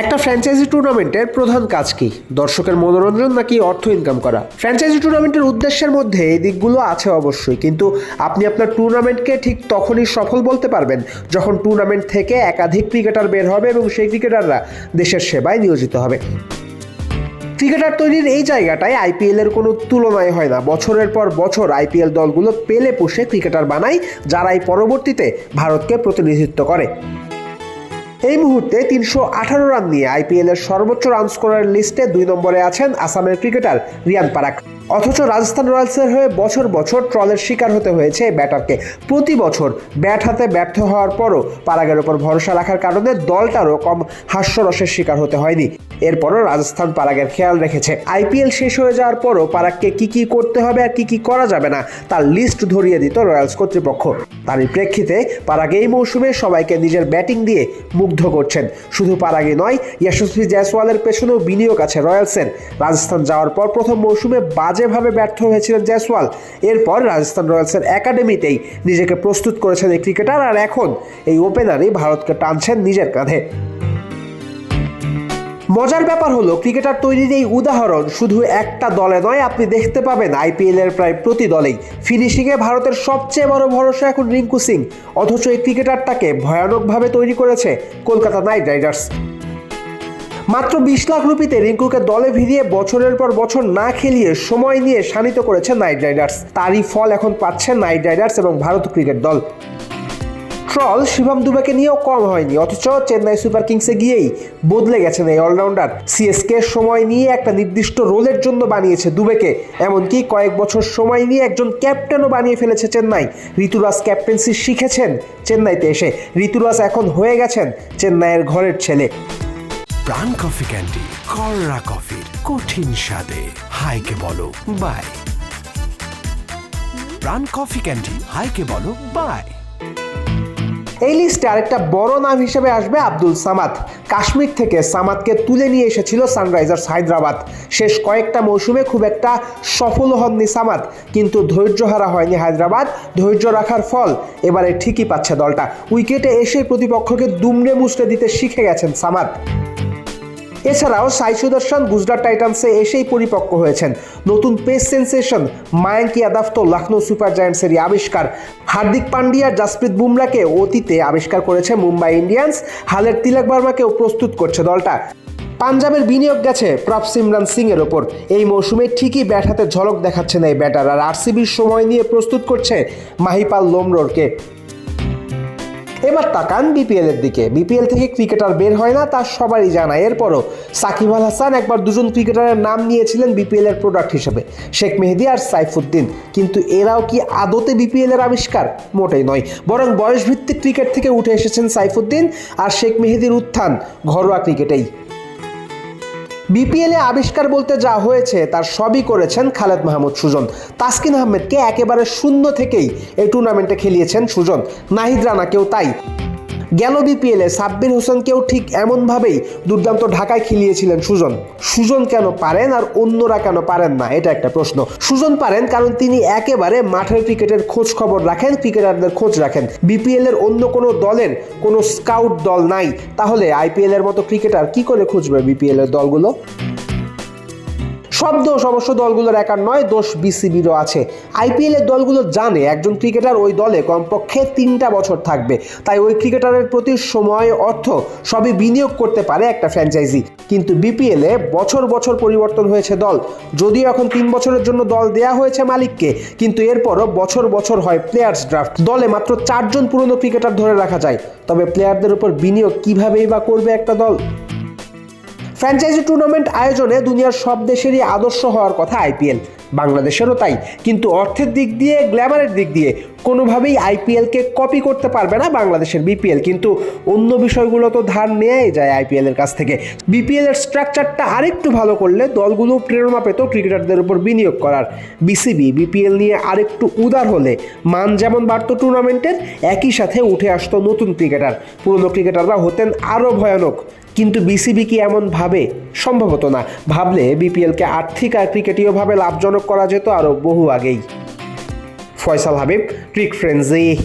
একটা ফ্র্যাঞ্চাইজি টুর্নামেন্টের প্রধান কাজ কি? দর্শকের মনোরঞ্জন নাকি অর্থ ইনকাম করা? ফ্র্যাঞ্চাইজি টুর্নামেন্টের উদ্দেশ্যের মধ্যে এই দিকগুলো আছে অবশ্যই, কিন্তু আপনি আপনার টুর্নামেন্টকে ঠিক তখনই সফল বলতে পারবেন যখন টুর্নামেন্ট থেকে একাধিক ক্রিকেটার বের হবে এবং সেই ক্রিকেটাররা দেশের সেবায় নিয়োজিত হবে। ক্রিকেটার তৈরির এই জায়গাটায় আইপিএল এর কোনো তুলনায় হয় না। বছরের পর বছর আইপিএল দলগুলো পেলে পুষে ক্রিকেটার বানায় যারাই পরবর্তীতে ভারতকে প্রতিনিধিত্ব করে। এই মুহূর্তে তিনশো আঠারো রান নিয়ে আইপিএলের সর্বোচ্চ রান স্কোরার লিস্টে দুই নম্বরে আছেন আসামের ক্রিকেটার রিয়ান পারাক। অথচ রাজস্থান রয়্যালসের হয়ে বছর বছর ট্রলের শিকার হতে হয়েছে এই ব্যাটারকে। প্রতি বছর ব্যাট হাতে ব্যর্থ হওয়ার পরও পারাগের ওপর ভরসা রাখার কারণে দলটারও কম হাস্যরসের শিকার হতে হয়নি। এরপরও রাজস্থান পারাগের খেয়াল রেখেছে। আইপিএল শেষ হয়ে যাওয়ার পরও পারাককে কি কি করতে হবে আর কি কি করা যাবে না, তার লিস্ট ধরিয়ে দিত রয়্যালস কর্তৃপক্ষ। তারই প্রেক্ষিতে পারাগ এই মৌসুমে সবাইকে নিজের ব্যাটিং দিয়ে মুগ্ধ করছেন। শুধু পারাগে নয় যশস্বী জয়সওয়ালের পেছনেও বিনিয়োগ আছে রয়্যালসের। রাজস্থান যাওয়ার পর প্রথম মৌসুমে বাজেভাবে ব্যর্থ হয়েছিলেন জয়সওয়াল। এরপর রাজস্থান রয়্যালসের একাডেমিতেই নিজেকে প্রস্তুত করেছেন এই ক্রিকেটার, আর এখন এই ওপেনারই ভারতকে টানছেন নিজের কাঁধে। মজার ব্যাপার হলো, ক্রিকেটার তৈরির এই উদাহরণ শুধু একটা দলে নয়, আপনি দেখতে পাবেন আইপিএল এর প্রায় প্রতি দলেই। ফিনিশিংয়ে ভারতের সবচেয়ে বড় ভরসা এখন রিঙ্কু সিং। অথচ এই ক্রিকেটারটাকে ভয়ানকভাবে তৈরি করেছে কলকাতা নাইট রাইডার্স। মাত্র বিশ লাখ রুপিতে রিঙ্কুকে দলে ভিড়িয়ে বছরের পর বছর না খেলিয়ে সময় নিয়ে শানিত করেছে নাইট রাইডার্স। তারই ফল এখন পাচ্ছে নাইট রাইডার্স এবং ভারত ক্রিকেট দল। ট্রল শিবম দুবেকে নিয়েও কম হয়নি, অথচ চেন্নাই সুপার কিংসে গিয়েই বদলে গেছেন এই অলরাউন্ডার। সিএসকে সময় নিয়ে একটা নির্দিষ্ট রোলের জন্য বানিয়েছে দুবেকে, এমনকি কয়েক বছর সময় নিয়ে একজন ক্যাপ্টেনও বানিয়ে ফেলেছে চেন্নাই। ঋতুরাজ ক্যাপ্টেন্সি শিখেছেন চেন্নাইতে এসে। ঋতুরাজ এখন হয়ে গেছেন চেন্নাইয়ের ঘরের ছেলে। প্রাণ কফি ক্যান্ডি কররা কফির কঠিন স্বাদে। হাইকে বলো, বাই। প্রাণ কফি ক্যান্ডি, হাইকে বলো, বাই। এই লিস্টে আরেকটা বড় নাম হিসেবে আসবে আব্দুল সামাদ। কাশ্মীর থেকে সামাদকে তুলে নিয়ে এসেছিল সানরাইজার্স হায়দ্রাবাদ। শেষ কয়েকটা মৌসুমে খুব একটা সফল হননি সামাদ, কিন্তু ধৈর্যহারা হয়নি হায়দ্রাবাদ। ধৈর্য রাখার ফল এবারে ঠিকই পাচ্ছে দলটা। উইকেটে এসে প্রতিপক্ষকে দুমড়ে মুচড়ে দিতে শিখে গেছেন সামাদ। এছাড়াও সাই সুদর্শন, গুজরাট টাইটান্সে এসেই পরিপক্ক হয়েছেন। নতুন পেস সেন্সেশন, মায়াঙ্ক ইয়াদাব তো লখনৌ সুপার জায়ান্টসেরই আবিষ্কার। হার্দিক পান্ডিয়া, জাসপ্রীত বুমরাকে অতীতে আবিষ্কার করেছে মুম্বাই ইন্ডিয়ান্স। হালের তিলক বার্মাকেও প্রস্তুত করছে দলটা। পাঞ্জাবের বিনিয়োগ গেছে প্রভ সিমরান সিং এর ওপর। এই মৌসুমে ঠিকই ব্যাট হাতে ঝলক দেখাচ্ছেন এই ব্যাটার। আর আরসিবির সময় নিয়ে প্রস্তুত করছে মাহিপাল লোমরোরকে এবার তাকান বিপিএল এর দিকে। বিপিএল থেকে ক্রিকেটার বের হয় না, তা সবারই জানা। এরপরও সাকিব আল হাসান একবার দুজন ক্রিকেটারের নাম নিয়েছিলেন বিপিএল এর প্রোডাক্ট হিসেবে, শেখ মেহেদি আর সাইফুদ্দিন। কিন্তু এরাও কি আদতে বিপিএল এর আবিষ্কার? মোটেই নয়। বরং বয়সভিত্তিক ক্রিকেট থেকে উঠে এসেছেন সাইফুদ্দিন আর শেখ মেহেদির উত্থান ঘরোয়া ক্রিকেটেই। বিপিএলে আবিষ্কার বলতে যা হয়েছে, তার সবই করেছেন খালেদ মাহমুদ সুজন। তাসকিন আহমেদকে একেবারে শূন্য থেকেই এই টুর্নামেন্টে খেলিয়েছেন সুজন। নাহিদ রানাকেও তাই। গেল বিপিএলে সাব্বির হোসেনকেও ঠিক এমনভাবেই দুর্দান্ত ঢাকায় খেলিয়েছিলেন সুজন। সুজন কেন পারেন আর অন্যরা কেন পারেন না? এটা একটা প্রশ্ন। সুজন পারেন কারণ তিনি একেবারে মাঠের ক্রিকেটের খোঁজ খবর রাখেন, ক্রিকেটারদের খোঁজ রাখেন। বিপিএল এর অন্য কোনো দলের কোনো স্কাউট দল নাই। তাহলে আইপিএল এর মতো ক্রিকেটার কি করে খুঁজবে বিপিএল এর দলগুলো? সব দোষ অবশ্য দলগুলোর একার নয়, দোষ বিসিবিরও আছে। আইপিএল এর দলগুলো জানে, একজন ক্রিকেটার ওই দলে কমপক্ষে তিনটা বছর থাকবে। তাই ওই ক্রিকেটারের প্রতি সময় অর্থ সবই বিনিয়োগ করতে পারে একটা ফ্র্যাঞ্চাইজি। কিন্তু বিপিএল বছর বছর পরিবর্তন হয়েছে দল। যদিও এখন তিন বছরের জন্য দল দেয়া হয়েছে মালিককে, কিন্তু এরপরও বছর বছর হয় প্লেয়ার্স ড্রাফট দলে মাত্র চারজন পুরনো ক্রিকেটার ধরে রাখা যায়। তবে প্লেয়ারদের উপর বিনিয়োগ কিভাবেই বা করবে একটা দল? ফ্র্যাঞ্চাইজি টুর্নামেন্ট আয়োজনে দুনিয়ার সব দেশেরই আদর্শ হওয়ার কথা আইপিএল। বাংলাদেশেরও তাই। কিন্তু অর্থের দিক দিয়ে, গ্ল্যামারের দিক দিয়ে কোনোভাবেই আইপিএলকে কপি করতে পারবে না বাংলাদেশের বিপিএল। কিন্তু অন্য বিষয়গুলো তো ধার নেওয়াই যায় আইপিএলের কাছ থেকে। বিপিএল এর স্ট্রাকচারটা আরেকটু ভালো করলে দলগুলো প্রেরণা পেত ক্রিকেটারদের উপর বিনিয়োগ করার। বিসিবি বিপিএল নিয়ে আরেকটু উদার হলে মান যেমন বাড়তো টুর্নামেন্টের, একই সাথে উঠে আসতো নতুন ক্রিকেটার। পুরনো ক্রিকেটাররা হতেন আরও ভয়ানক। কিন্তু বিসিবি কি এমন ভাবে? সম্ভবত না। ভাবলে বিপিএলকে আর্থিক আর ক্রিকেটীয়ভাবে লাভজনক করা যেত আরও বহু আগেই। ফয়সাল হাবিব ক্রিক ফ্রেন্সি।